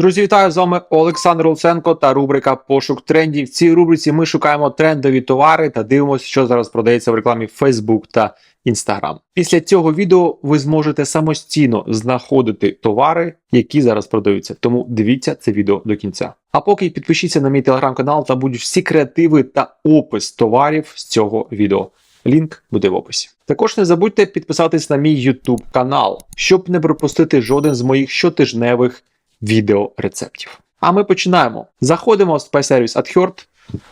Друзі, вітаю з вами Олександр Луценко та рубрика Пошук трендів. В цій рубриці ми шукаємо трендові товари та дивимося, що зараз продається в рекламі Facebook та Instagram. Після цього відео ви зможете самостійно знаходити товари, які зараз продаються. Тому дивіться це відео до кінця. А поки підпишіться на мій телеграм-канал та будуть всі креативи та опис товарів з цього відео. Лінк буде в описі. Також не забудьте підписатись на мій YouTube канал, щоб не пропустити жоден з моїх щотижневих відео рецептів. А ми починаємо. Заходимо в спайсервіс AdHerd,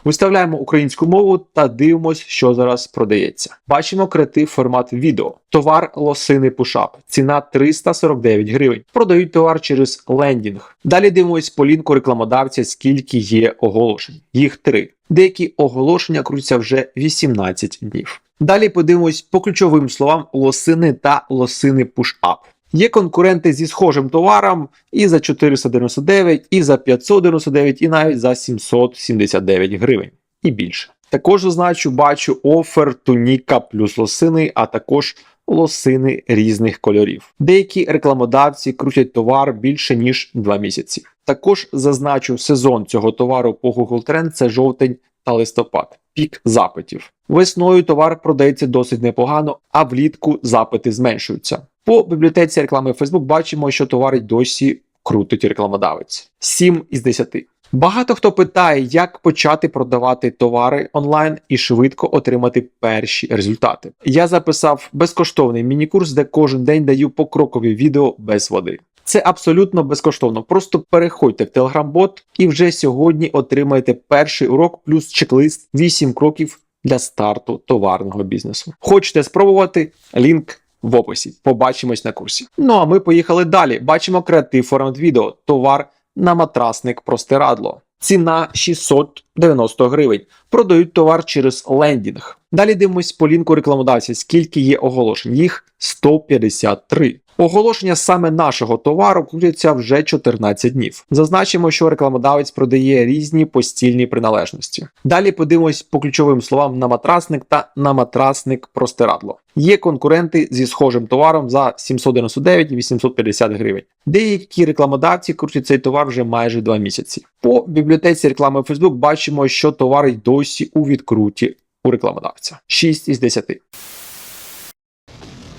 виставляємо українську мову та дивимось, що зараз продається. Бачимо креатив формат відео. Товар лосини пушап. Ціна 349 гривень. Продають товар через лендінг. Далі дивимось по лінку рекламодавця, скільки є оголошень. Їх три. Деякі оголошення крутяться вже 18 днів. Далі подивимось по ключовим словам лосини та лосини пушап. Є конкуренти зі схожим товаром і за 499, і за 599, і навіть за 779 гривень і більше. Також зазначу, бачу офер туніка плюс лосини, а також лосини різних кольорів. Деякі рекламодавці крутять товар більше ніж 2 місяці. Також зазначу сезон цього товару по Google Trend – це жовтень та листопад. Пік запитів. Весною товар продається досить непогано, а влітку запити зменшуються. По бібліотеці реклами Facebook бачимо, що товари досі крутить рекламодавець. 7 із 10. Багато хто питає, як почати продавати товари онлайн і швидко отримати перші результати. Я записав безкоштовний міні-курс, де кожен день даю покрокові відео без води. Це абсолютно безкоштовно. Просто переходьте в Telegram-бот і вже сьогодні отримаєте перший урок плюс чек-лист 8 кроків для старту товарного бізнесу. Хочете спробувати? Лінк в описі. Побачимось на курсі. Ну а ми поїхали далі. Бачимо креатив формат відео. Товар на матрасник простирадло. Ціна 690 гривень. Продають товар через лендінг. Далі дивимось по лінку рекламодавця, скільки є оголошень. Їх 153. Оголошення саме нашого товару крутяться вже 14 днів. Зазначимо, що рекламодавець продає різні постільні приналежності. Далі подивимось по ключовим словам на матрасник та на матрасник простирадло. Є конкуренти зі схожим товаром за 799 і 850 гривень. Деякі рекламодавці крутять цей товар вже майже 2 місяці. По бібліотеці реклами Facebook бачимо, що товар й досі у відкруті у рекламодавця. 6 із 10.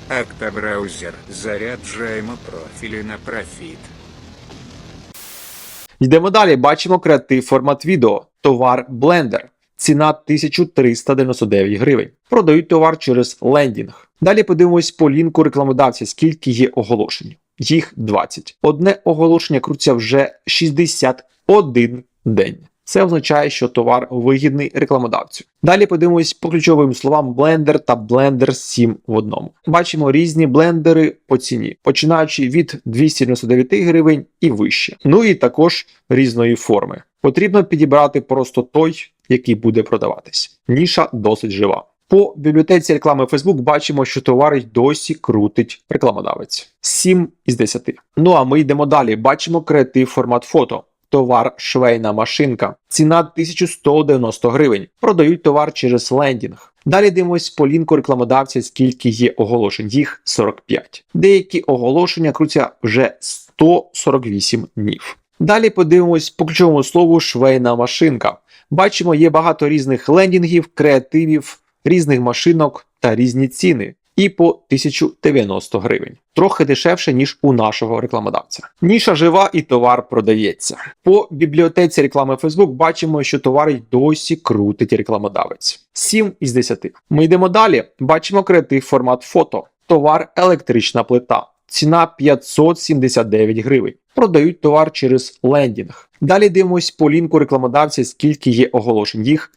Актобраузер. Заряджаємо профілі на профіт. Йдемо далі. Бачимо креатив формат відео. Товар Blender. Ціна 1399 гривень. Продають товар через лендінг. Далі подивимось по лінку рекламодавця, скільки є оголошень. Їх 20. Одне оголошення крутиться вже 61 день. Це означає, що товар вигідний рекламодавцю. Далі подивимось по ключовим словам Blender та Blender 7 в одному. Бачимо різні блендери по ціні, починаючи від 299 гривень і вище. Ну і також різної форми. Потрібно підібрати просто той, який буде продаватись. Ніша досить жива. По бібліотеці реклами Facebook бачимо, що товар й досі крутить рекламодавець. 7 із 10. Ну а ми йдемо далі. Бачимо креатив формат фото. Товар швейна машинка. Ціна 1190 гривень. Продають товар через лендінг. Далі дивимось по лінку рекламодавця, скільки є оголошень. Їх 45. Деякі оголошення крутяться вже 148 днів. Далі подивимось по ключовому слову швейна машинка. Бачимо, є багато різних лендінгів, креативів, різних машинок та різні ціни. І по 1090 гривень. Трохи дешевше, ніж у нашого рекламодавця. Ніша жива і товар продається. По бібліотеці реклами Facebook бачимо, що товар й досі крутить рекламодавець. 7 із 10. Ми йдемо далі. Бачимо креатив формат фото. Товар електрична плита. Ціна 579 гривень. Продають товар через лендінг. Далі дивимось по лінку рекламодавця, скільки є оголошень. Їх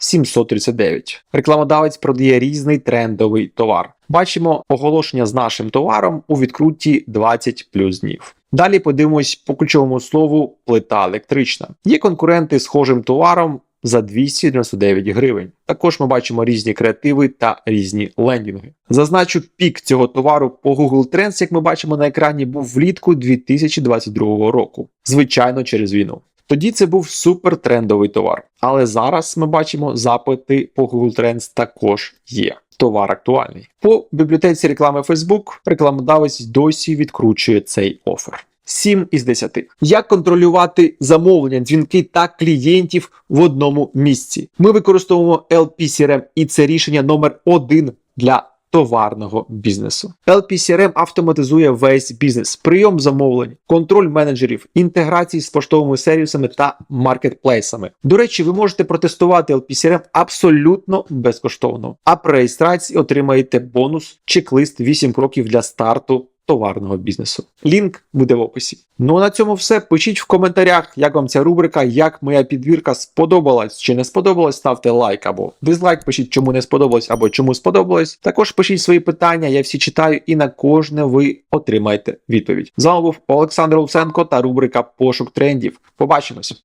5739. Рекламодавець продає різний трендовий товар. Бачимо оголошення з нашим товаром у відкрутті 20 плюс днів. Далі подивимось по ключовому слову плита електрична. Є конкуренти схожим товаром за 299 гривень. Також ми бачимо різні креативи та різні лендінги. Зазначу, пік цього товару по Google Trends, як ми бачимо на екрані, був влітку 2022 року. Звичайно, через війну. Тоді це був супертрендовий товар. Але зараз ми бачимо запити по Google Trends також є. Товар актуальний. По бібліотеці реклами Facebook рекламодавець досі відкручує цей офер. 7 із 10. Як контролювати замовлення, дзвінки та клієнтів в одному місці? Ми використовуємо LP-CRM і це рішення номер один для товарного бізнесу. LP-CRM автоматизує весь бізнес, прийом замовлень, контроль менеджерів, інтеграції з поштовими сервісами та маркетплейсами. До речі, ви можете протестувати LP-CRM абсолютно безкоштовно. А при реєстрації отримаєте бонус чек-лист 8 кроків для старту товарного бізнесу. Лінк буде в описі. Ну а на цьому все. Пишіть в коментарях, як вам ця рубрика, як моя підбірка сподобалась чи не сподобалась. Ставте лайк або дизлайк. Пишіть, чому не сподобалось або чому сподобалось. Також пишіть свої питання, я всі читаю, і на кожне ви отримаєте відповідь. З вами був Олександр Луценко та рубрика Пошук трендів. Побачимось.